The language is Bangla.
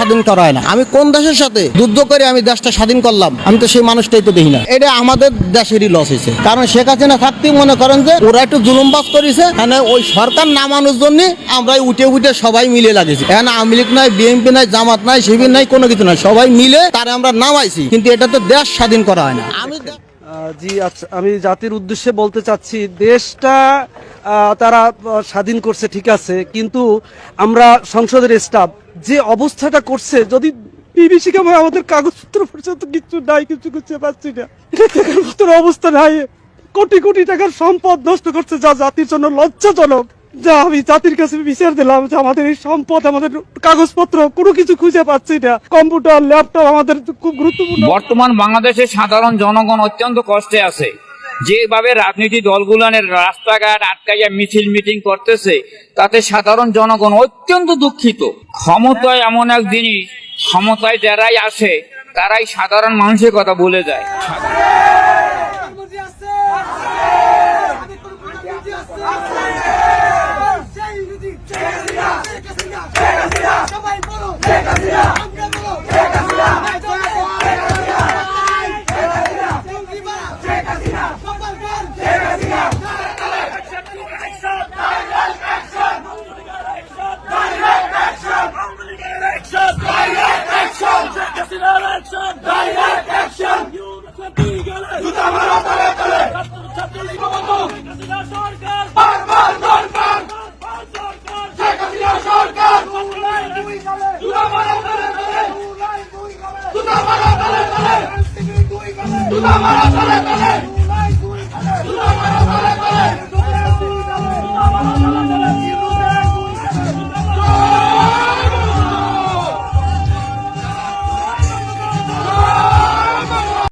স্বাধীন করা হয় না। আমি কোন দেশের সাথে? যুদ্ধ করে আমি দেশটা স্বাধীন করলাম। আমি তো সেই মানুষটাই তো দেখি না। এটা আমাদের দেশেরই লস হয়েছে। কারণ শেখ হাসিনা থাকতেই মনে করেন যে ওরা একটু জুলুমবাজ করেছে মানে ওই সরকার নামানোর জন্য আমরা উঠে উঠে সবাই মিলে লাগেছি এখানে আওয়ামী লীগ নাই বিএনপি নাই জামাত নাই শিবির নাই কোনো কিছু নাই। সবাই মিলে তারা আমরা নামাইছি। কিন্তু এটা তো দেশ স্বাধীন করা হয় না। আমি জি আচ্ছা আমি জাতির উদ্দেশ্যে বলতে চাচ্ছি, দেশটা তারা স্বাধীন করছে, ঠিক আছে, কিন্তু আমরা সংসদের স্টাফ যে অবস্থাটা করছে, যদি বিভীষিকা আমাদের কাগজপত্র পর্যন্ত কিছু নাই, কিছু খুঁজে পাচ্ছি না। এটা অবস্থা নাই। কোটি কোটি টাকার সম্পদ নষ্ট করছে যা জাতির জন্য লজ্জাজনক। যা, আমি জাতির কাছে বিচার দিলাম যে আমাদের এই সম্পদ, আমাদের কাগজপত্র, কোনো কিছু খুঁজে পাচ্ছি না। কম্পিউটার, ল্যাপটপ আমাদের খুব গুরুত্বপূর্ণ। বর্তমান বাংলাদেশের সাধারণ জনগণ অত্যন্ত কষ্টে আছে। যেভাবে রাজনীতি দলগুলানের রাস্তাঘাট আটকাইয়া মিছিল মিটিং করতেছে, তাতে সাধারণ জনগণ অত্যন্ত দুঃখিত। ক্ষমতায় এমন এক জিনিস ক্ষমতায় যারাই আসে, তারাই সাধারণ মানুষের কথা বলে যায় সবাই বলো শেখ হাসিনা আমরা বলো শেখ হাসিনা শেখ হাসিনা সবাই বল শেখ হাসিনা দুই গলে